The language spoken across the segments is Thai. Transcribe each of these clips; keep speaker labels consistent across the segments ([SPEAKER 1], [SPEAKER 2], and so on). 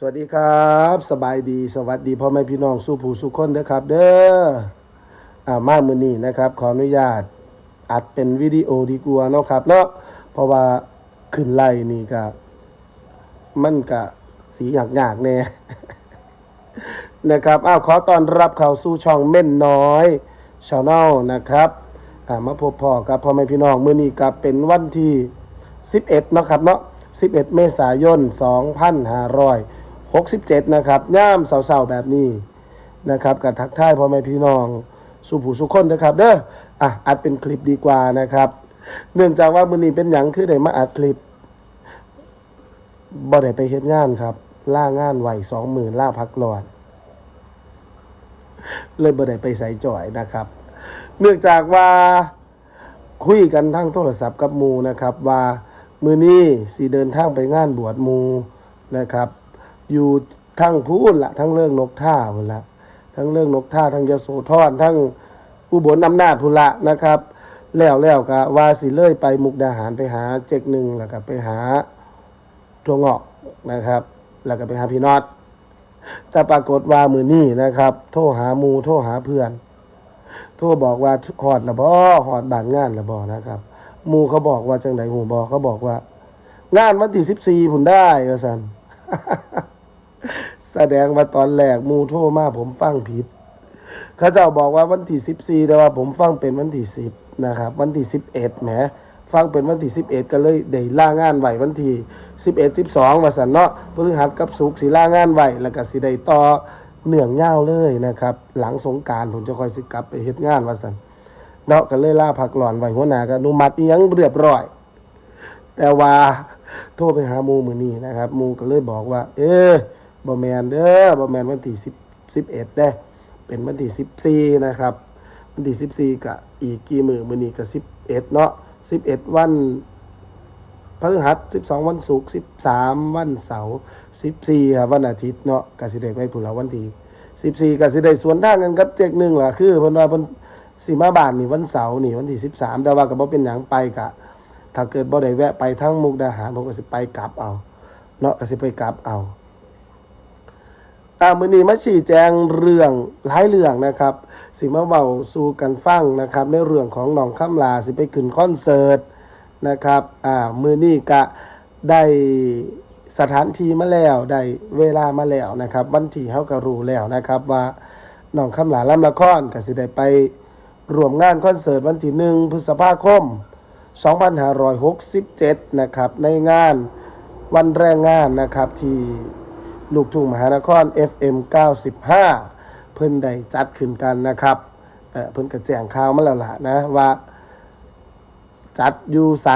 [SPEAKER 1] สวัสดีครับ สบายดีสวัสดีพ่อแม่พี่น้องสู้ผู้สู้คนเด้อครับ เด้ออ่ามามือนี้นะครับ ขออนุญาตอัดเป็นวิดีโอดีกว่าเนาะครับเนาะเพราะว่าขึ้นไล่นี่ก็มันก็สีหยากยากแน่นะครับอ้าวขอต้อนรับเข้าสู่ช่องเม่นน้อยชาแนลนะครับอ่ามาพบพ่อกับพ่อแม่พี่น้องมือนี้ก็เป็นวันที่ 11เนาะครับเนาะ11 เมษายน 67 นะครับย่ามเสาๆแบบนี้นะครับกับทักทายพ่อแม่พี่น้องสู่ผู้สุคนนะครับ เด้ออะอัดเป็นคลิปดีกว่านะครับ เนื่องจากว่ามือนี้เป็นหยังคือได้มาอัดคลิปบ่ได้ไปเฮ็ดงานครับ ล่างานไหว20,000ล่าพักร้อนเลยบ่ได้ไปใส่จ่อยนะครับ เนื่องจากว่าคุยกันทั้งโทรศัพท์กับมูนะครับ ว่ามือนี้สีเดินทางไปงานบวชมูนะครับ อยู่ทั้งพูนละทั้งเรื่องนกท่าพุ่นละทั้งเรื่องนกท่าทั้งยโสธรทั้งอุบลอำนาจพุละนะครับ แล้วแล้วก็วาสิเลยไปมุกดาหารไปหาเจกหนึ่งแล้วก็ไปหาตัวงอกนะครับ แล้วก็ไปหาพี่นอตแต่ปรากฏว่ามือนี้นะครับ โทรหามูโทรหาเพื่อน โทรบอกว่าหอดละบอหอดบานงานละบอนะครับมูเขาบอกว่าจังไดหูบอเขาบอกว่า งานวันที่สิบสี่ผุนได้ว่าสัน แสดงว่าตอนแรกมูโทรมาผมฟังผิด เขาเจ้าบอกว่าวันที่สิบสี่แต่ว่าผมฟังเป็นวันที่สิบนะครับ วันที่สิบเอ็ดแหมฟังเป็นวันที่สิบเอ็ดก็เลยได้ล่างานไหววันที่สิบเอ็ดสิบสองมาสันเนาะพฤหัสกับสุกสีล่างานไหวแล้วก็สิได้ต่อเนื่องเง่าเลยนะครับ หลังสงการผมจะคอยสิกลับไปเฮ็ดงานว่าสันเนาะก็เลยล่าพักหลอนไหวหัวหน้าก็นุมัติยังเรียบร้อย แต่ว่าโทรไปหามูมือนี้นะครับ มูก็เลยบอกว่า เออ บอแมนเด้อบอแมนวันที่สิบสิบเอ็ดเด้เป็นวันที่สิบสี่นะครับ วันที่สิบสี่กับอีกกี่มือมือนี้กับสิบเอ็ดเนาะสิบเอ็ดวันพฤหัสสิบสองวันศุกร์สิบสามวันเสาร์สิบสี่ครับวันอาทิตย์เนาะกสิได้ไปผุนละวันที่สิบสี่กสิได้สวนทางกันกับเจกหนึ่งล่ะคือเพิ่นว่าเพิ่นสีมาบานนี่วันเสาร์นี่วันที่สิบสามแต่ว่าก็บ่เป็นหยังไปกะ ถ้าเกิดบ่ได้แวะไปทั้งมุกดาหารผมก็สิไปกลับเอาเนาะก็สิไปกลับเอา อ่ามือนี้มาชี้แจงเรื่องหลายเรื่องนะครับ สิมาเว้าสู่กันฟังนะครับ ในเรื่องของน้องคำลาสิไปขึ้นคอนเสิร์ตนะครับอ่ามือนี้ก็ได้สถานที่มาแล้วได้เวลามาแล้วนะครับ วันที่เฮาก็รู้แล้วนะครับว่าน้องคำลาล่ำละครก็สิได้ไปรวมงานคอนเสิร์ตวันที่หนึ่งพฤษภาคม 2567 นะครับ ในงานวันแรงงานนะครับที่ ลูกทุ่งมหานคร FM 95 เพิ่นได้จัดขึ้นกันนะครับเอ่อเพิ่นก็แจ้งข่าวมาแล้วล่ะนะว่า จัดอยู่ไส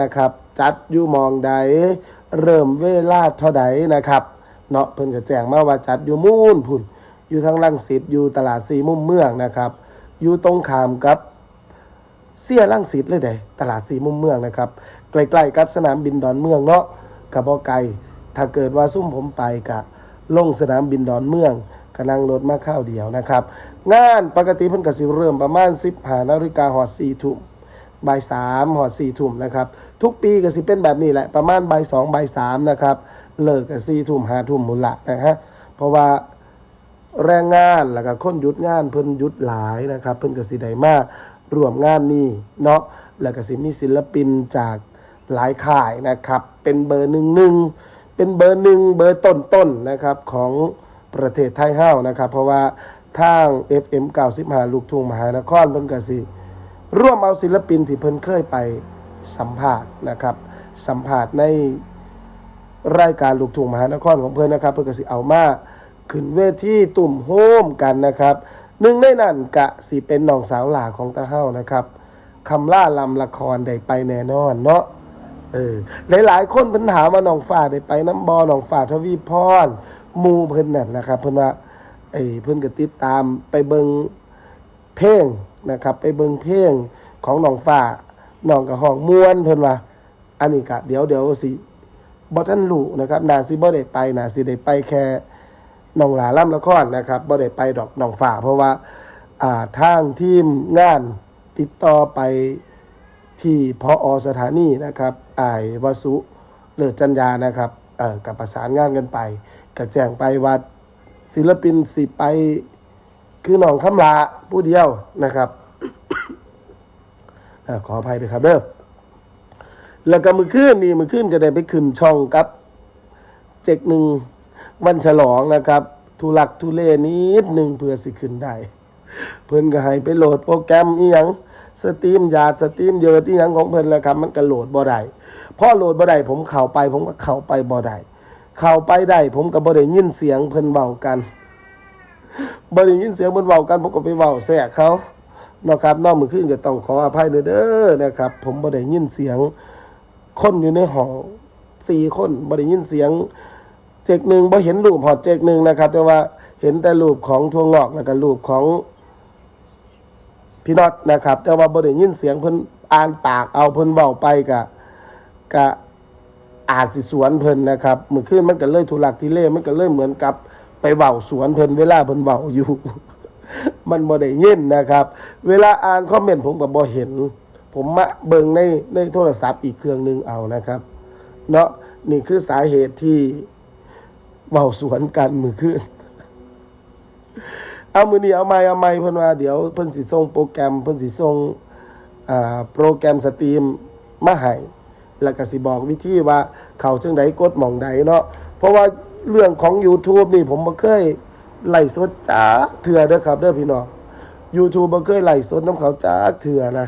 [SPEAKER 1] นะครับ จัดอยู่มองใด เริ่มเวลาเท่าใดนะครับเนาะเพิ่นก็แจ้งมาว่าจัดอยู่มูนพุ่น อยู่ทางลังสิตอยู่ตลาดสีมุมเมืองนะครับ อยู่ตรงขามกับเสียลังสิตเลยเด้ตลาดสีมุมเมืองนะครับ ใกล้ๆกับสนามบินดอนเมืองเนาะกับบ่ไกล ถ้าเกิดว่าซุ่มผมไปกะลงสนามบินดอนเมืองก็นั่งรถมาข้าวเดียวนะครับ งานปกติเพิ่นกสิเริ่มประมาณ15นาฬิกาหอด4ทุ่มบ่าย3หอด4ทุ่มนะครับ ทุกปีกสิเป็นแบบนี้แหละประมาณบ่าย2บ่าย3นะครับ เลิกก็4ทุ่ม5ทุ่มหมุนละนะฮะเพราะว่าแรงงานแล้วก็คนหยุดงานเพิ่นหยุดหลายนะครับ เพิ่นกสิได้มากรวมงานนี้เนาะแล้วก็สิมีศิลปินจากหลายค่ายนะครับ เป็นเบอร์หนึ่งหนึ่ง เป็นเบอร์หนึ่งเบอร์ต้นๆนนะครับของประเทศไทยเฮานะครับ เพราะว่าทาง FM 95ลูกทุ่งมหานครเพิ่นก็สิร่วมเอาศิลปินที่เพิ่นเคยไปสัมภาษณ์นะครับ สัมภาษณ์ในรายการลูกทุ่งมหานครของเพื่อนนะครับ เพื่อก็สิเอามาขึ้นเวทีตุ่มโฮมกันนะครับหนึ่งในนั้นกะสิเป็นน้องสาวหลาของตาเฮ้านะครับคำล่าลำละครได้ไปแน่นอนเนาะ เออหลายๆ คนเพิ่นถามว่าน้องฝ่าได้ไปน้ำบอหนองฝ่าทวีพรมูเพิ่นนั่นนะครับ เพิ่นว่าไอ้เพิ่นก็ติดตามไปเบิงเพลงนะครับ ไปเบิงเพลงของหนองฝ่าน้องกับห้องม่วนเพิ่นว่า อันนี้กะเดี๋ยวเดี๋ยวสิบ่ทันรู้นะครับนาสิบ่ได้ไปนาสิได้ไปแค่น้องหลาล่ำละครนะครับบ่ได้ไปดอกหนองฝ่า เพราะว่าอ่าทางทีมงานติดต่อไปที่พออสถานีนะครับ อายวสุเลิศจัญญานะครับเอ่อกับประสานงานกันไปก็แจงไปว่าศิลปินสิไป คือหนองคำลาผู้เดียวนะครับอขออภัยด้วยครับเด้อแล้วก็มือขึ้นนี่มือขึ้นก็ได้ไปขึ้นช่องกับเจกหนึ่งวันฉลองนะครับทุลักทุเลนิดหนึ่งเพื่อสิขึ้นได้ เพิ่นก็ให้ไปโหลดโปรแกรมอีหยังสตรีมยาสตรีมเยอะอีหยังของเพิ่นแล้วครับ มันก็โหลดบ่ได้ พ่อโหลดบ่ได้ผมเข้าไป ผมก็เข้าไปบ่ได้เข้าไปได้ ผมก็บ่ได้ยินเสียงเพิ่นเว้ากันบ่ได้ยินเสียงเพิ่นเว้ากันผมก็ไปเว้าแทรกเขาเนาะครับนอกมือขึ้นก็ต้องขออภัยเด้อนะครับ ผมบ่ได้ยินเสียง คนอยู่ในห้องสี่คนบ่ได้ยินเสียง เจกหนึ่งบ่เห็นรูปหอดเจกหนึ่งนะครับ แต่ว่าเห็นแต่รูปของทวงงอกแล้วก็รูปของพี่น็อตนะครับ แต่ว่าบ่ได้ยินเสียงเพิ่นอ่านปากเอาเพิ่นเว้าไปกะ กะอาจสิสวนเพิ่นนะครับเมื่อคืนมันก็เลยทุลักทุเลมันก็เลยเหมือนกับไปเว้าสวนเพิ่นเวลาเพิ่นเว้าอยู่ มันบ่ได้ยินนะครับ เวลาอ่านคอมเมนต์ผมก็บ่เห็น ผมมาเบิ่งในในโทรศัพท์อีกเครื่องหนึงเอานะครับ เนาะนี่คือสาเหตุที่เว้าสวนกันมือขึ้นเอามือนี้เอาไม่เอาไม่เพิ่นว่าเดี๋ยวเพิ่นสิส่งโปรแกรมเพิ่นสิส่งอ่าโปรแกรมสตรีมมาให้ แล้วก็สิบอกวิธีว่าเขาจังไดกดหม่องใดเนาะเพราะว่าเรื่องของ YouTube นี่ผมบ่เคยไล่สดจ้าเถื่อเด้อครับเด้อพี่น้อง YouTube บ่เคยไล่สดน้ำเขาจ้าเถื่อนะ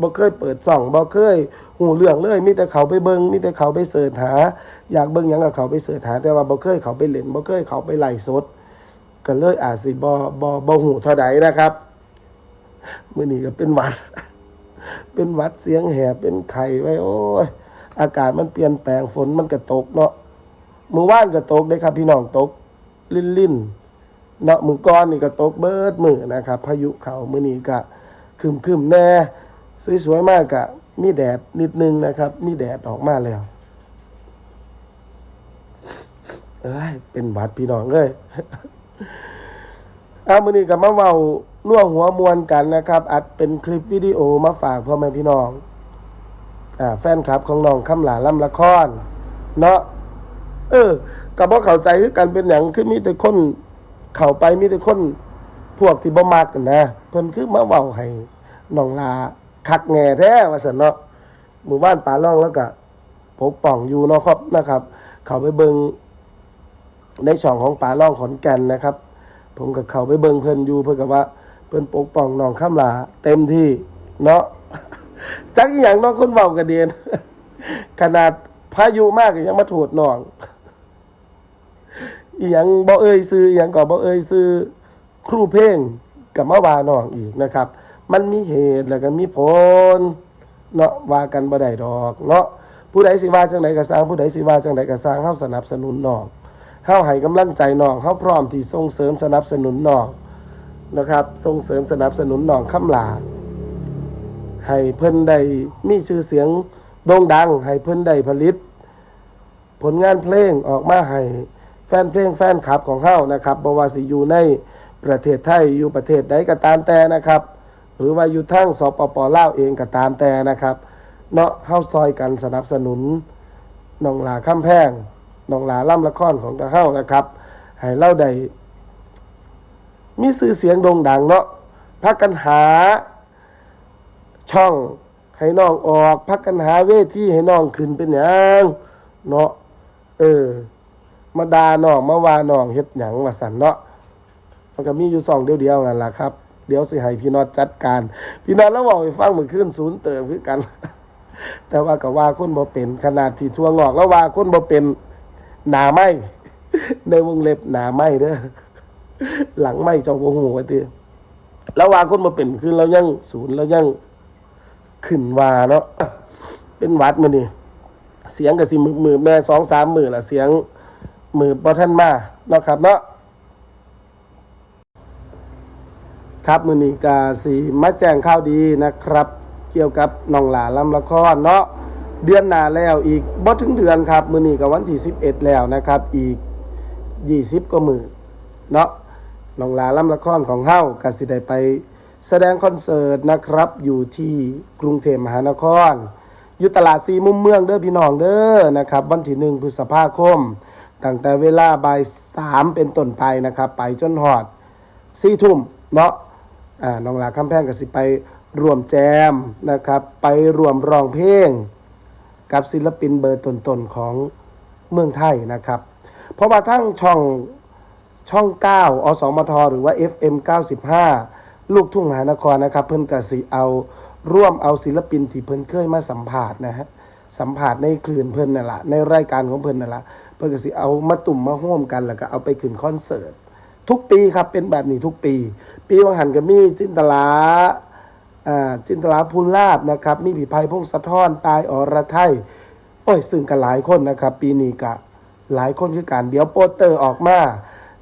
[SPEAKER 1] บ่เคยเปิดช่องบ่เคยหูเรื่องเลยมีแต่เขาไปเบิงมีแต่เขาไปเสิร์ชหา อยากเบิงหยังก็เขาไปเสิร์ชหา แต่ว่าบ่เคยเขาไปเล่นบ่เคยเขาไปไล่สดก็เลยอาจสิบ่บ่บ่หูเท่าใดนะครับมื้อนี้ก็เป็นหวัด เป็นหวัดเสียงแหบเป็นไข้ไว้โอ้ย อากาศมันเปลี่ยนแปลงฝนมันก็ตกเนาะมือว่านก็ตกเด้ครับ พี่น้องตกลิ่นๆเนาะมือก่อนนี่ก็ตกเบิดมือนะครับ พายุเขามือนี้ก็ครึมๆแน่ สวยๆมากก็มีแดดนิดนึงนะครับ มีแดดออกมาแล้วเอ้ยเป็นหวัดพี่น้องเอ้ยเอามือนี้ก็มาเว้าน่วหัวมวลกันนะครับ อัดเป็นคลิปวิดีโอมาฝากพ่อแม่พี่น้อง อ่าแฟนคลับของน้องคำหลาล่ำละคร เนาะเออก็บ่เข้าใจคือกันเป็นหยังคือมีแต่คนเข้าไปมีแต่คนพวกที่บ่มักกันนะเพิ่นคือมาเว้าให้น้องลาคักแง่แท้ว่าซั่นเนาะหมู่บ้านป่าล่องแล้วก็ปกป้องอยู่เนาะครับนะครับ เข้าไปเบิงในช่องของป่าล่องขอนแก่นนะครับ ผมก็เข้าไปเบิงเพิ่นอยู่เพิ่นก็ว่า เพิ่นปกป้องน้องคำลาเต็มที่เนาะ จักอย่างน้องคนเว้ากันเดียนขนาดพายุมากยังมาโทษน้องอีหยังบ่เอ่ยซื้ออีหยังก็บ่เอ่ยซื้อครูเพลงกับมาวาน้องอีกนะครับ มันมีเหตุแล้วก็มีผลเนาะว่ากันบ่ได้ดอกเนาะผู้ใดสิว่าจังไดก็สร้างผู้ใดสิว่าจังไดก็สร้างเฮาสนับสนุนน้องเฮาให้กำลังใจน้องเฮาพร้อมที่ส่งเสริมสนับสนุนน้องนะครับ ส่งเสริมสนับสนุนน้องคำลา ให้เพิ่นได้มีชื่อเสียงโด่งดัง ให้เพิ่นได้ผลิต ผลงานเพลงออกมาให้แฟนเพลงแฟนคลับของเฮานะครับบ่ว่าสิอยู่ในประเทศไทยอยู่ประเทศใดก็ตามแต่นะครับ หรือว่าอยู่ทั้งสปปลาวเองก็ตามแต่นะครับ เนาะเฮาซอยกันสนับสนุนน้องหลาข้ามแพงน้องหลาล่ำละครของทางเฮานะครับ ให้เล่าได้มีชื่อเสียงโด่งดังเนาะพักกันหา ช่องให้น้องออกพักกันหาเวทีให้น้องขึ้นเป็นหยังเนาะเออ มาดาน้องมาว่าน้องเฮ็ดหยังว่าสันเนาะมันก็มีอยู่สองเดียวเดียวๆนั่นแหละครับเดี๋ยวสิให้พี่นอดจัดการ พี่นอดแล้วบอกให้ฟังเหมือนขึ้นศูนย์เติมคือกัน แต่ว่าก็ว่าคนบ่เป็นขนาดพี่ทั่วงอกแล้วว่าคนบ่เป็นหนาไหมในวงเล็บหนาไหมเด้อหลังไหมเจ้าบ่ฮู้ว่าติแล้วว่าคนบ่เป็นขึ้นแล้วยังศูนย์แล้วยัง ขึ้นว่าเนาะเป็นวัดมือนี่เสียงกับสิมือมือแม่สองสามมือละเสียงมือพอท่านมาเนาะครับเนาะครับมือนี้กาสีมาแจ้งข่าวดีนะครับ เกี่ยวกับน้องหลาลำละครเนาะเดือนหน้าแล้วอีกบ่ถึงเดือนครับมือนี้กับวันที่สิบเอ็ดแล้วนะครับ อีกยี่สิบก็มือเนาะน้องหลาล่ำละครของเฮากาสิได้ไป แสดงคอนเสิร์ตนะครับ อยู่ที่กรุงเทพมหานคร อยู่ตลาดซีมุมเมืองเด้อพี่น้องเด้อนะครับ วันที่หนึ่งพฤษภาคม ตั้งแต่เวลาบ่ายสามเป็นต้นไปนะครับ ไปจนหอดสี่ทุ่มเนาะอ่าน้องหลาคำแพงก็สิไปรวมแจมนะครับ ไปรวมร้องเพลง กับศิลปินเบอร์ต้นๆของเมืองไทยนะครับ เพราะว่าทั้งช่องช่อง 9 อสมท หรือว่า FM 95 ลูกทุ่งมหานครนะครับ เพิ่นกสิเอาร่วมเอาศิลปินที่เพิ่นเคยมาสัมผัสนะฮะสัมผัสในคลื่นเพิ่นนั่นแหละในรายการของเพิ่นนั่นแหละเพิ่นกสิเอามาตุ่มมาห่วมกันแล้วก็เอาไปขึ้นคอนเสิร์ตทุกปีครับเป็นแบบนี้ทุกปี ปีวังหันก็มีจินตลาอ่าจินตลาภูลาบนะครับ มีผีภัยพงศธรตายอรไทยโอ้ยซึ่งกันหลายคนนะครับ ปีนี้ก็หลายคนคือกันเดี๋ยวโปสเตอร์ออกมา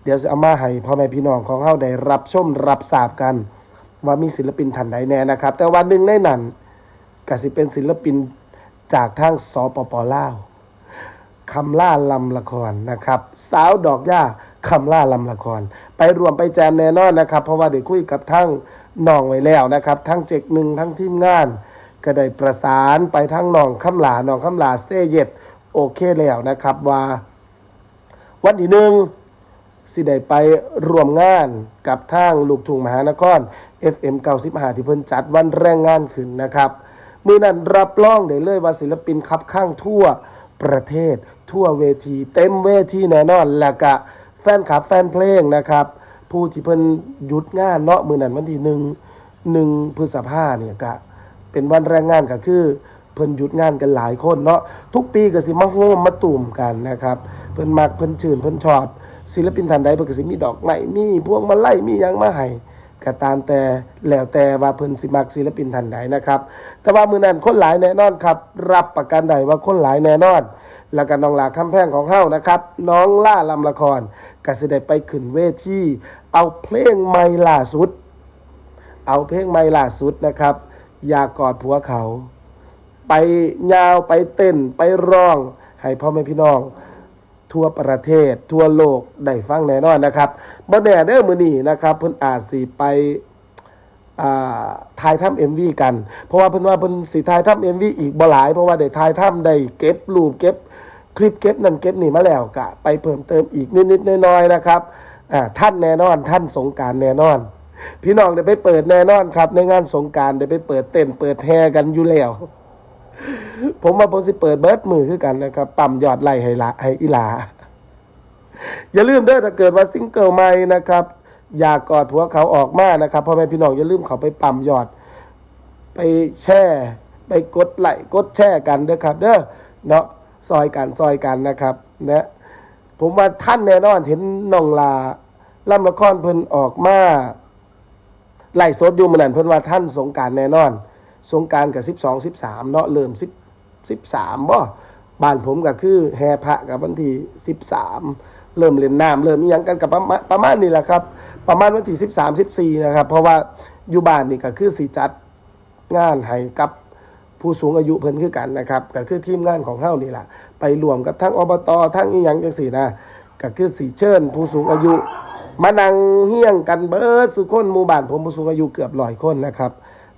[SPEAKER 1] เดี๋ยวจะเอามาให้พ่อแม่พี่น้องของเฮาได้รับชมรับทราบกัน ว่ามีศิลปินท่านใดแน่นะครับ แต่วันหนึ่งในนั้นก็สิเป็นศิลปินจากทางสปปลาวคำล่าลำละครนะครับ สาวดอกหญ้าคำล่าลำละคร ไปรวมไปแจมแน่นอนนะครับ เพราะว่าได้คุยกับทั้งน้องไว้แล้วนะครับ ทั้งเจกหนึ่งทั้งทีมงาน ก็ได้ประสานไปทั้งน้องคำหลาน้องคำหลาสเตเย็ดโอเคแล้วนะครับว่า วันที่หนึ่งสิได้ไปร่วมงานกับทางลูกทุ่งมหานคร FM 95ที่เพิ่นจัดวันแรงงานขึ้นนะครับมือนั้นรับรองได้เลยว่าศิลปินคับข้างทั่วประเทศ ทั่วเวที เต็มเวทีแน่นอนแล้วก็แฟนคลับแฟนเพลงนะครับ ผู้ที่เพิ่นหยุดงานเนาะมือนั้นวันที่หนึ่งหนึ่งพฤษภาเนี่ยก็เป็นวันแรงงานก็คือเพิ่นหยุดงานกันหลายคนเนาะทุกปีก็สิมาโฮมมาตุ่มกันนะครับเพิ่นมักเพิ่นชื่นเพิ่นชอบศิลปินท่านใดเพิ่นก็สิมีดอกไม้มีพวงมาลัยมียังมาให้ ก็ตามแต่แล้วแต่ว่าเพิ่นสิมักศิลปินท่านใดนะครับ แต่ว่ามื้อนั้นคนหลายแน่นอนครับ รับประกันได้ว่าคนหลายแน่นอน แล้วก็น้องหลาคำแพงของเฮานะครับ น้องล่าลำละครก็สิได้ไปขึ้นเวทีเอาเพลงใหม่ล่าสุด เอาเพลงใหม่ล่าสุดนะครับ อยากกอดผัวเขา ไปยาวไปเต้นไปร้อง ให้พ่อแม่พี่น้อง ทั่วประเทศ ทั่วโลกได้ฟังแน่นอนนะครับบ่แน่เด้อมื้อนี้นะครับ เพิ่นอาจสิไปถ่ายทำ MV กัน เพราะว่าเพิ่นว่าเพิ่นสิถ่ายทำ MV อีกบ่หลาย เพราะว่าได้ถ่ายทำได้เก็บรูปเก็บคลิปเก็บนั่นเก็บนี่มาแล้วกะไปเพิ่มเติมอีกนิดๆน้อยๆนะครับท่านแน่นอน ท่านสงการแน่นอน พี่น้องได้ไปเปิดแน่นอนครับ ในงานสงการได้ไปเปิดเต้นเปิดแฮกันอยู่แล้ว ผมว่าผมสิเปิดเบิร์ดมือคือกันนะครับปั่มยอดไล่ให้ละให้อีลา อย่าลืมเด้อถ้าเกิดว่าซิงเกิลใหม่นะครับ อยากกอดผัวเขาออกมานะครับพ่อแม่พี่น้องอย่าลืมเขาไปปั่มยอด ไปแช่ไปกดไลค์กดแช่กันเด้อครับ เด้อเนาะซอยกันซอยกันนะครับนะผมว่าท่านแน่นอนเห็นน้องลาล่ำละครเพิ่นออกมาไล่สดอยู่เหมือนนั้นเพิ่นว่าท่านสงการแน่นอน สงการกับสิบสองสิบสามเนาะเริ่มสิบสิบสามบ่บ้านผมก็คือแห่พระกับวันที่สิบสามเริ่มเล่นน้ำเริ่มยังกันกับประมาณประมาณนี้แหละครับ ประมาณวันที่สิบสามสิบสี่นะครับ เพราะว่าอยู่บ้านนี่ก็คือสีจัดงานให้กับผู้สูงอายุเพิ่นคือกันนะครับก็คือทีมงานของเฮานี่แหละไปรวมกับทั้งอบตทั้งอีหยังจังสี่นะก็คือสีเชิญ ผู้สูงอายุ มานั่งเฮี้ยงกันเบิดสุคนหมู่บ้านผมผู้สูงอายุเกือบร้อยคนนะครับ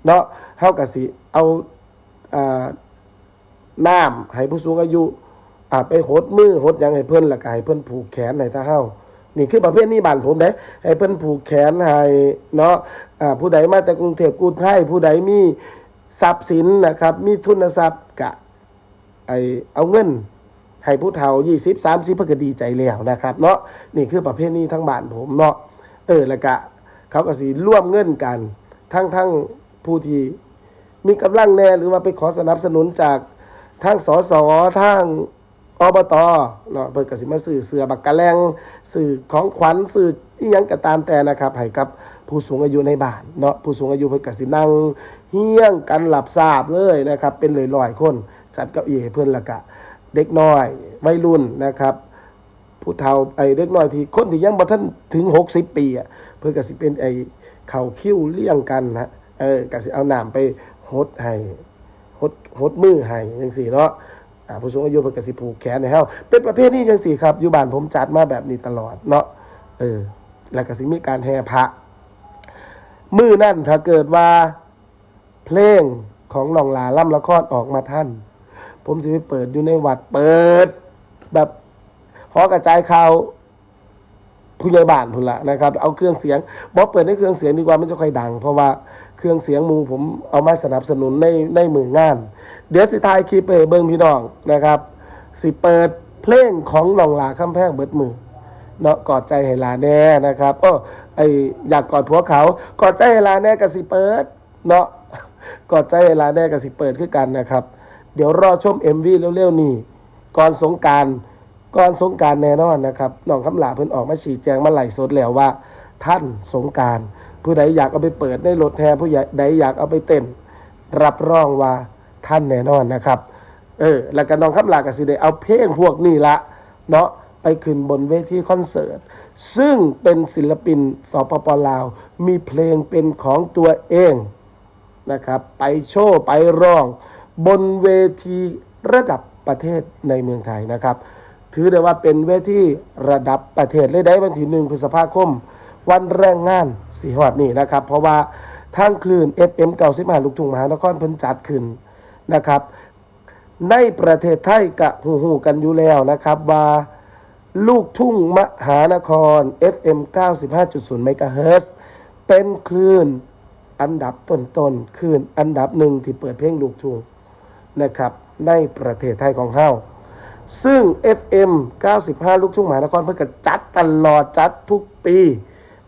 [SPEAKER 1] เนาะเฮาก็สิเอาอ่าน้ำให้ผู้สูงอายุอ่าไปหดมือหดยังให้เพิ่นล้วก็ให้เพิ่นผูกแขนให้ถ้าเฮานี่คือประเภทนี้บ้านผมเด้ให้เพิ่นผูกแขนให้เนาะอ่าผู้ใดมาจากกรุงเทพกรุงไทยผู้ใดมีทรัพย์สินนะครับ มีทุนทรัพย์กะไอเอาเงินให้ผู้เฒ่ายี่สิบสามสิบเพื่อก็ดีใจแล้วนะครับ เนาะนี่คือประเภทนี้ทั้งบ้านผมเนาะเออแล้วก็เขาก็สีร่วมเงินกัน ทั้งทั้ง ผู้ที่มีกำลังแน่หรือว่าไปขอสนับสนุนจากทางสสทางอบตเนาะเพิ่นก็สิมาซื้อเสือบักกะแลงซื้อของขวัญซื้ออีหยังก็ตามแต่นะครับให้กับผู้สูงอายุในบ้านเนาะผู้สูงอายุเพิ่นกสินั่งเฮี้ยงกันหลับทราบเลยนะครับ เป็นลอยๆคนจัดเก้าอี้ให้เพิ่นละกะ เด็กน้อยวัยรุ่นนะครับ ผู้เฒ่าไอ้เด็กน้อยที่คนที่ยังบ่ทันถึงหกสิบปีอะเพื่อก็สิเป็นไอ้เข่าคิ้วเลี่ยงกันนะ เออกสิเอาน้ำไปหดให้หดหดมือให้จังสี่เนาะอ่าผู้สูงอายุเพิ่นกสิผูกแขนให้เฮาเป็นประเภทนี้จังสี่ครับ อยู่บ้านผมจัดมาแบบนี้ตลอดเนาะเออแล้วก็สิมีการแห่พระมือนั่นถ้าเกิดว่าเพลงของหนองลาล่ำละครออกมาท่าน ผมสิไปเปิดอยู่ในวัดเปิด แบบหอกระจายข่าวผู้ใหญ่บ้านพุ่นละนะครับ เอาเครื่องเสียงบอกเปิดในเครื่องเสียงดีกว่ามันจะค่อยดัง เพราะว่า เครื่องเสียงมูผมเอามาสนับสนุนในในมืองาน เดี๋ยวสิทายคลิปเบิงพี่น้องนะครับ สิเปิดเพลงของหลองหลาคำแพงเบิดมือเนาะกอดใจให้ลาแน่นะครับโอ้ไออยากกอดผัวเขากอดใจให้ลาแน่กับสิเปิดเนาะกอดใจให้ลาแน่กับสิเปิดขึ้นกันนะครับ เดี๋ยวรอชม MV เร็วๆนี่ก่อนสงการก่อนสงการแน่นอนนะครับน้องคำหลาเพิ่นออกมาชี้แจงมาไหลสดแล้วว่า ท่านสงการ ผู้ใดอยากเอาไปเปิดในรถแทนผู้ใดอยากเอาไปเต้น รับรองว่าท่านแน่นอนนะครับ เออ แล้วก็น้องคำลากับสิได้เอาเพลงพวกนี้ละเนาะไปขึ้นบนเวทีคอนเสิร์ต ซึ่งเป็นศิลปินสปปลาว มีเพลงเป็นของตัวเองนะครับ ไปโชว์ไปร้อง บนเวทีระดับประเทศในเมืองไทยนะครับ ถือได้ว่าเป็นเวทีระดับประเทศเลยได้วันที่หนึ่งพฤษภาคม วันแรงงานสีหอดนี่นะครับ เพราะว่าทางคลื่น FM เก่าสิบห้าลูกทุ่งมหานครเพิ่นจัดขึ้นนะครับ ในประเทศไทยกะหูหูกันอยู่แล้วนะครับ ว่าลูกทุ่งมหานคร FM 95.0เมกะเฮิรตซ์เป็นคลื่นอันดับต้นๆคลื่นอันดับหนึ่งที่เปิดเพลงลูกทุ่งนะครับในประเทศไทยของเฮาซึ่ง FM 95 ลูกทุ่งมหานครเพิ่นก็จัดตลอดจัดทุกปี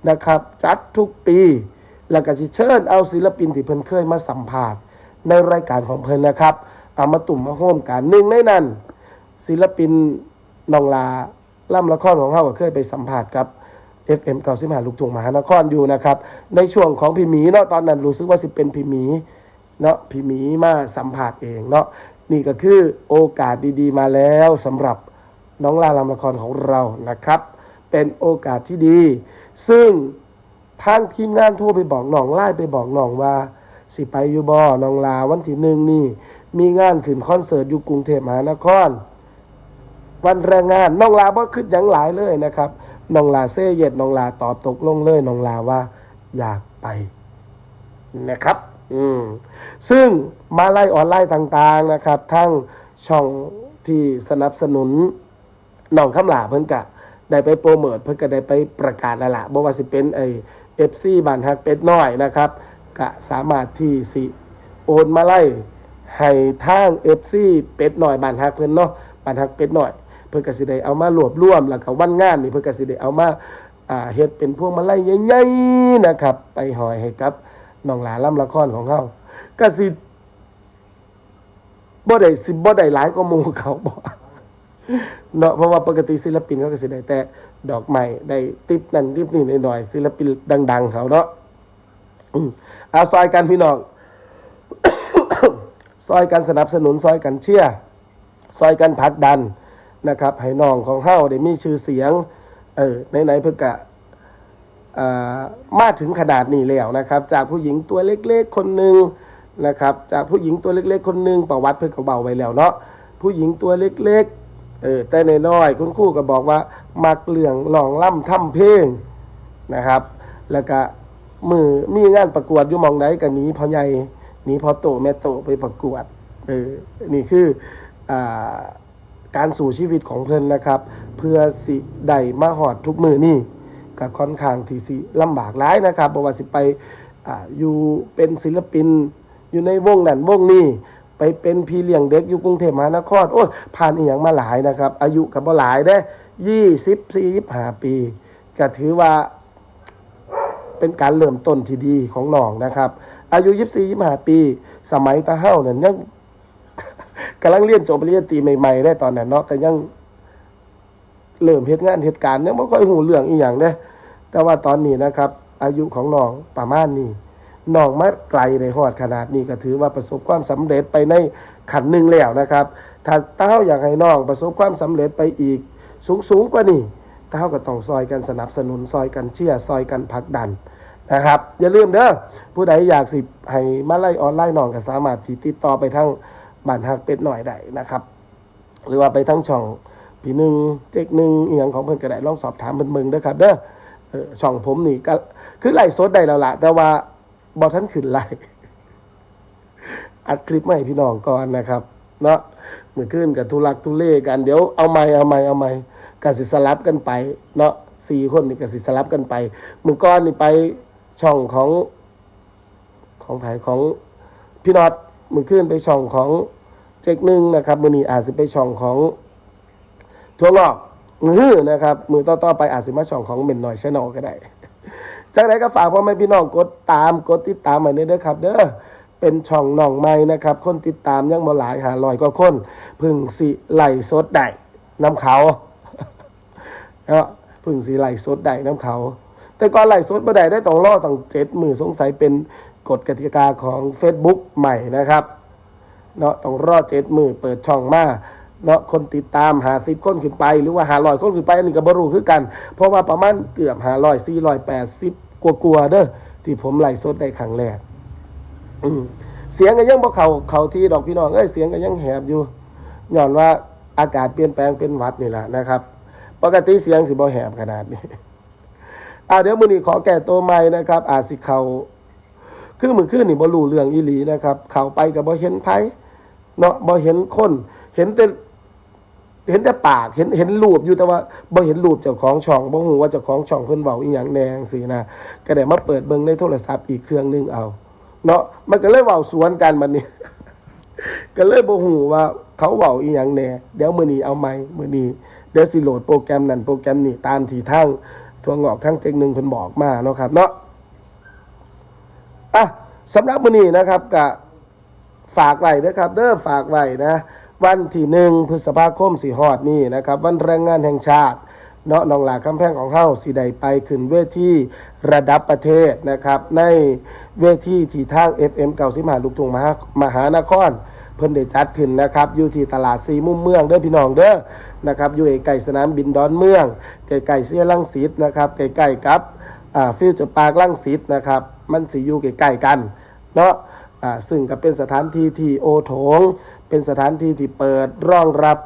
[SPEAKER 1] นะครับ จัดทุกปี แล้วก็สิเชิญเอาศิลปินที่เพิ่นเคยมาสัมภาษณ์ในรายการของเพิ่นนะครับเอามาตุ่มมาโฮมกันหนึ่งในนั้น ศิลปินนองลาล่ำละครของเขาก็เคยไปสัมภาษณ์กับ FM เก่าสิมาลูกทุ่งมหานครอยู่นะครับ ในช่วงของพี่หมีเนาะตอนนั้นรู้สึกว่าสิเป็นพี่หมีเนาะพี่หมีมาสัมภาษณ์เองเนาะนี่ก็คือโอกาสดีๆ มาแล้วสำหรับน้องลาลำละครของเรานะครับ เป็นโอกาสที่ดี ซึ่งทางทีมงานโทรไปบอกน้องไล่ไปบอกน้องว่า สิไปอยู่บ่น้องลาวันที่หนึ่งนี่ มีงานขึ้นคอนเสิร์ตอยู่กรุงเทพมหานคร วันแรงงานน้องลาบ่ขึ้นหยังหลายเลยนะครับน้องลาเซเย็ดน้องลาตอบตกลงเลยน้องลาว่า อยากไปนะครับ อืมซึ่งมาไล่ออนไลน์ต่างๆนะครับ ทั้งช่องที่สนับสนุนน้องคำลาเพิ่นกะ ได้ไปโปรโมทเพิ่นก็ได้ไปประกาศแล้วล่ะบ่ว่าสิเป็นไอเอฟซีบานฮักเป็ดน้อยนะครับก็สามารถที่สิโอนมาไล่ให้ทางเอฟซีเป็ดน้อยบานฮักเพิ่นเนาะบานฮักเป็ดน้อย เพิ่นก็สิได้เอามารวบรวมแล้วก็วันงานนี่เพิ่นก็สิได้เอามาอ่าเฮ็ดเป็นพวงมาไลัยใหญ่ๆนะครับ ไปหอยให้กับน้องหลาล่ำละครของเฮาก็สิบ่ได้สิบ่ได้หลายกว่าหมู่เขาบ่ เนาะเพราะว่าปกติศิลปินเขาก็สิได้แต่ดอกไม้ได้ติปนั่นติปนี่หน่อยๆศิลปินดัง ๆ เขาเนาะอืมเอาซอยกันพี่น้องซอยกันสนับสนุนซอยกันเชียร์ซอยกันผลักดันนะครับให้น้องของเฮาได้มีชื่อเสียง เออไหนๆเพิ่นกะอ่ามาถึงขนาดนี้แล้วนะครับ จากผู้หญิงตัวเล็กๆคนหนึ่งนะครับ จากผู้หญิงตัวเล็กๆคนหนึ่งประวัติเพิ่นก็เบาไว้แล้วเนาะผู้หญิงตัวเล็กๆ เออแต่ในน้อยคุณครูก็บอกว่า มักเรื่องหลองล่ำทำเพลงนะครับ แล้วก็มือมีงานประกวดอยู่มองใดก็หนีพ่อใหญ่นี้พอโตแม่โตไปประกวดเออนี่คืออ่าการสู่ชีวิตของเพิ่นนะครับ เพื่อสิได้มาหอดทุกมือนี่ก็ค่อนข้างที่สิลำบากหลายนะครับบ่ว่าสิไปอ่าอยู่เป็นศิลปินอยู่ในวงนั้นวงนี้ ไปเป็นพี่เลี้ยงเด็กอยู่กรุงเทพมหานครโอ้ยผ่านอีหยังมาหลายนะครับ อายุกับบ่หลายได้ยี่สิบสี่ยี่ห้าปีก็ถือว่าเป็นการเริ่มต้นที่ดีของน้องนะครับ อายุยี่สี่ยี่ห้าปี สมัยตาเฮ้าเนี่ยยังกำลังเรียนจบปริญญาตรีใหม่ๆ ได้ตอนนั้นเนาะก็ยังเริ่มเหตุงานเหตุการณ์ยังไม่ค่อยหูเรื่องอีหยังเด้แต่ว่าตอนนี้นะครับ อายุของน้องประมาณนี้ น้องมาไกลในหอดขนาดนี้ก็ถือว่าประสบความสำเร็จไปในขันหนึ่งแล้วนะครับ ถ้าเต้าอยากให้น้องประสบความสำเร็จไปอีก สูงสูงกว่านี้เต้าก็ต้องซอยกันสนับสนุนซอยกันเชียร์ซอยกันผลักดันนะครับ อย่าลืมเด้อผู้ใดอยากสิให้มาไล่ออนไลน์น้องก็สามารถผีติดต่อไปทั้งบ้านฮักเป็ดหน่อยได้นะครับ หรือว่าไปทั้งช่องพี่หนึ่งเจ๊กหนึ่งอีหยังของเพิ่นก็ได้ลองสอบถามเพิ่นเบิ่งเด้อครับเด้อเออช่องผมนี่ก็คือไล่สดได้แล้วล่ะแต่ว่า บ่ทันขึ้นไล่อัดคลิปให้พี่น้องก่อนนะครับ เนาะเมื่อคืนกับทุลักทุเลกันเดี๋ยวเอาใหม่เอาใหม่เอาใหม่กสิสลับกันไป เนาะสี่คนนี่กสิสลับกันไปมือก้อนนี่ไปช่องของของไผของพี่น็อตมือขึ้นไปช่องของเจ๊กหนึ่งนะครับ มือนี้อาจสิไปช่องของทั่วงอกมือนะครับ มือต่อๆไปอาจสิมาช่องของเมนหน่อยชแนลก็ได้ จากนั้นก็ฝากพ่อแม่พี่น้องกดตามกดติดตามใหมาเด้อครับ เด้อเป็นช่องน้องใหม่นะครับ คนติดตามยังบ่หลายหาลอยกว่าคนพึ่งสิไหลสดได้น้ำเขาเนาะพึ่งสิไหลสดได้น้ำเขา แต่ก่อนไหลสดบ่ได้ได้ต้องรอต้องเจ็ดมือสงสัยเป็นกฎกติกาของ Facebook ใหม่นะครับเนาะต้องรอเจ็ดมือเปิดช่องมา เนาะคนติดตามหาสิบคนขึ้นไป หรือว่าหาลอยคนขึ้นไปอันนี้ก็บรูคือกัน เพราะว่าประมาณเกือบหาลอยสี่ลอยแปดสิบกลัวๆเด้อที่ผมไล่สดได้ครั้งแรกอืเสียงก็ยังบ่เขาเขาที่ดอกพี่น้องเอ้ยเสียงก็ยังแหบอยู่ย้อนว่าอากาศเปลี่ยนแปลงเป็นวัดนี่แหละนะครับ ปกติเสียงสิบ่แหบขนาดนี้อ่าเดี๋ยวมือนี้ขอแก้ตัวใหม่นะครับ อาจสิเขาคือมื้อคืนนี่บ่รู้เรื่องอีหลีนะครับ เขาไปก็บ่เห็นไผเนาะบ่เห็นคนเห็นแต่ เห็นแต่ปากเห็นเห็นรูปอยู่แต่ว่าบ่เห็นรูปเจ้าของช่องบ่ฮู้ว่าเจ้าของช่องเพิ่นเว้าอีหยังแนงซี่นะก็ได้มาเปิดเบิ่งในโทรศัพท์อีกเครื่องหนึงเอา เนาะมันก็เลยเว้าสวนกันบัดนี้ ก็เลยบ่ฮู้ว่าเขาเว้าอีหยังแน่เดี๋ยวมื้อนี้เอาใหม่มื้อนี้เดี๋ยวสิโหลดโปรแกรมนั่นโปรแกรมนี้ตามที่ทางทวงอกทางเทคนึงเพิ่นบอกมาเนาะครับ เนาะอะสำหรับมื้อนี้นะครับก็ฝากไว้เด้อครับเด้อฝากไว้นะ วันที่หนึ่งพฤษภาคมสีฮอดนี่นะครับ วันแรงงานแห่งชาติเนาะน้องหลาคำแพงของเฮาสิได้ไปขึ้นเวทีระดับประเทศนะครับ ในเวทีที่ทาง FM เก่าสิมาลูกทุ่งมหามหานคร เพิ่นได้จัดขึ้นนะครับ อยู่ที่ตลาดสีมุมเมืองเด้อพี่น้องเด้อนะครับ อยู่ใกล้สนามบินดอนเมืองใกล้ๆเสียรังสิตนะครับใกล้ๆกับอ่าฟิวเจอร์ปาร์ครังสิตนะครับ มันสิอยู่ใกล้ๆกันเนาะอ่าซึ่งก็เป็นสถานที่ที่โอโถง เป็นสถานที่ที่เปิดรองรับ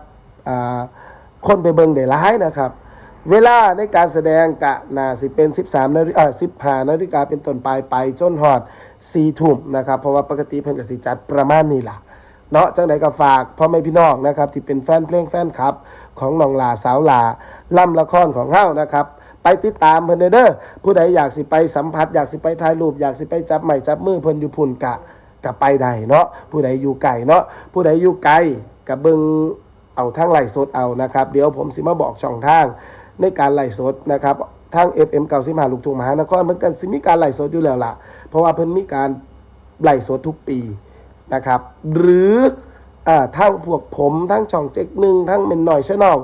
[SPEAKER 1] คนไปเบิงได้หลายนะครับ เวลาในการแสดงกะนาสิเป็น 13นาฬิกา15นาฬิกาเป็นต้นไปไปจนฮอด4ทุ่มนะครับ เพราะว่าปกติเพิ่นก็สิจัดประมาณนี้ล่ะเนาะจังไดก็ฝากพ่อแม่พี่น้องนะครับที่เป็นแฟนเพลงแฟนคลับ ของน้องลาสาวลาล่ำละครของเฮานะครับไปติดตามเพิ่นเด้อผู้ใดอยากสิไปสัมผัส อยากสิไปถ่ายรูป อยากสิไปจับไม้จับมือเพิ่นอยู่พุ่นกะ กะไปได้เนาะผู้ใดอยู่ไกลเนาะผู้ใดอยู่ไกลกะเบิงเอาทางไหลสดเอานะครับ เดี๋ยวผมสิมาบอกช่องทางในการไหลสดนะครับทาง FM เก่าสิมาลูกทุ่งมหานครมันกันสิมีการไหลสดอยู่แล้วล่ะ เพราะว่าเพิ่นมีการไหลสดทุกปีนะครับ หรืออ่าทั้งพวกผมทั้งช่องเจ๊กหนึ่งทั้งเมนหน่อยชแนล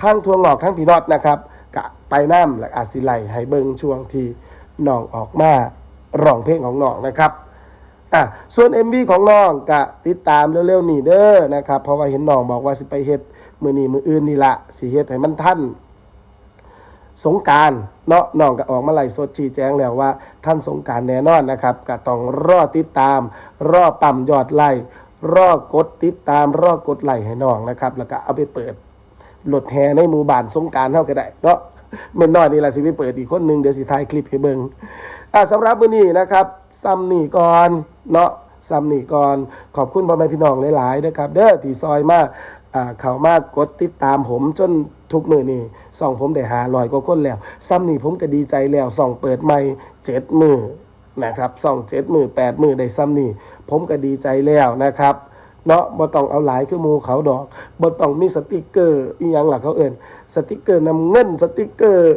[SPEAKER 1] ทั้งทวงหงอกทั้งพีนอตนะครับกะไปน้ำและอาจสิไลให้เบิงช่วงที่น้องออกมาร้องเพลงของน้องนะครับ อะส่วน MV ของน้องกะติดตามเร็วๆนี่เด้อนะครับเพราะว่าเห็นน้องบอกว่าสิไปเฮ็ดมือนี้มืออื่นนี่ละสิเฮ็ดให้มันทันสงการเนาะน้องก็ออกมาไล่สดชี้แจงแล้วว่า ท่านสงการแน่นอนนะครับก็ต้องรอติดตาม รอปั๊มยอดไล่รอกดติดตาม รอกดไล่ให้น้องนะครับ แล้วก็เอาไปเปิดรถแห่ในหมู่บ้านสงการเท่าก็ได้เนาะเม่นน้อยนี่แหละสิไปเปิดอีกคนหนึ่งเดี๋ยวสิถ่ายคลิปให้เบิ่งอะสำหรับมื้อนี้นะครับ ซัมนี่ก่อนเนาะซัมนี่ก่อน ขอบคุณพ่อแม่พี่น้องหลายๆนะครับ เด้อที่ซอยมาอ่าเขามากกดติดตามผมจนทุกมือนี่ส่องผมได้หาลอยกว่าคนแล้วซัมนี่ผมก็ดีใจแล้วส่องเปิดใหม่เจ็ดมือนะครับส่องเจ็ดมือแปดมือได้ซัมนี่ผมก็ดีใจแล้วนะครับเนาะบ่ต้องเอาหลายคือหมูเขาดอกบ่ต้องมีสติกเกอร์อีหยังหล่ะเขาเอิ้นสติกเกอร์นำเงินสติกเกอร์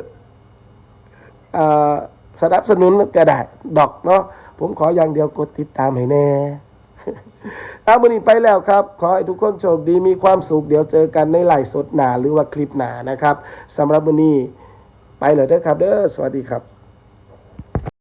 [SPEAKER 1] อ่าสนับสนุนก็ได้ดอกเนาะ ผมขออย่างเดียวกดติดตามให้แน่เอามือนี้ไปแล้วครับ ขอให้ทุกคนโชคดีมีความสุข เดี๋ยวเจอกันในไลฟ์สดหนาหรือว่าคลิปหนานะครับสำหรับมือนี้ไปเลยเด้อครับ เด้อสวัสดีครับ